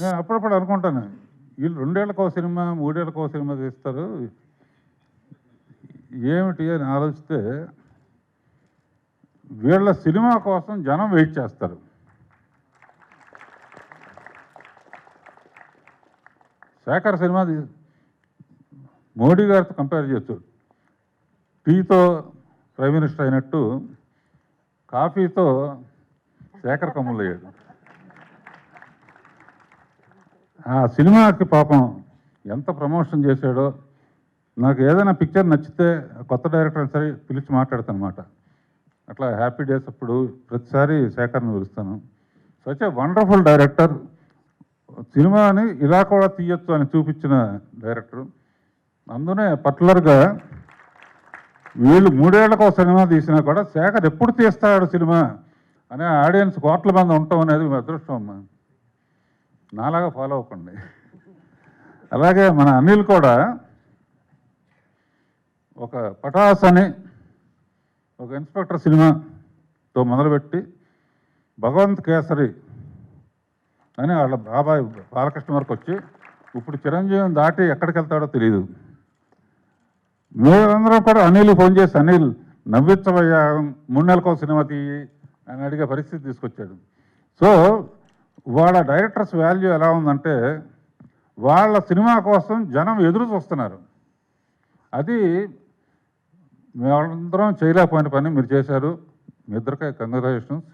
నేను అప్పుడప్పుడు అనుకుంటాను. వీళ్ళు రెండేళ్ళకో సినిమా మూడేళ్ళకో సినిమా తీస్తారు. ఏమిటి అని ఆలోచిస్తే వీళ్ళ సినిమా కోసం జనం వెయిట్ చేస్తారు. శేఖర్ సినిమా తీ- మోడీ గారితో కంపేర్ చేయొచ్చు. టీతో ప్రైమ్ మినిస్టర్ అయినట్టు కాఫీతో శేఖర్ కమ్ములు అయ్యాడు. ఆ సినిమాకి పాపం ఎంత ప్రమోషన్ చేశాడో నాకు ఏదైనా పిక్చర్ నచ్చితే కొత్త డైరెక్టర్ సరే పిలిచి మాట్లాడతాను అనమాట అట్లా హ్యాపీ డేస్ అప్పుడు ప్రతిసారి శేఖర్ని పిలుస్తాను. Such a wonderful director. సినిమాని ఇలా కూడా తీయొచ్చు అని చూపించిన డైరెక్టర్. అందునే పర్టికులర్గా వీళ్ళు మూడేళ్ళకు ఒక సినిమా తీసినా కూడా శేఖర్ ఎప్పుడు తీస్తాడు సినిమా అనే ఆడియన్స్ కోట్ల మంది ఉంటాం అనేది మీ అదృష్టం అమ్మా. నాలాగా ఫాలో అవ్వకండి. అలాగే మన అనిల్ కూడా ఒక పటాస్ అని ఒక ఇన్స్పెక్టర్ సినిమాతో మొదలుపెట్టి భగవంత్ కేసరి అని వాళ్ళ బాబాయ్ బాలకృష్ణ వరకు వచ్చి ఇప్పుడు చిరంజీవిని దాటి ఎక్కడికి వెళ్తాడో తెలియదు మేమందరం కూడా అనిల్ ఫోన్ చేసి అనిల్ నవ్వించబోయా మూడు నెలలకు సినిమా తీయి అని అడిగే పరిస్థితి తీసుకొచ్చాడు. సో వాళ్ళ డైరెక్టర్స్ వాల్యూ ఎలా ఉందంటే వాళ్ళ సినిమా కోసం జనం ఎదురు చూస్తున్నారు. అది మేమందరం చేయలేకపోయిన పని మీరు చేశారు. మీ ఇద్దరికే కంగ్రాచులేషన్స్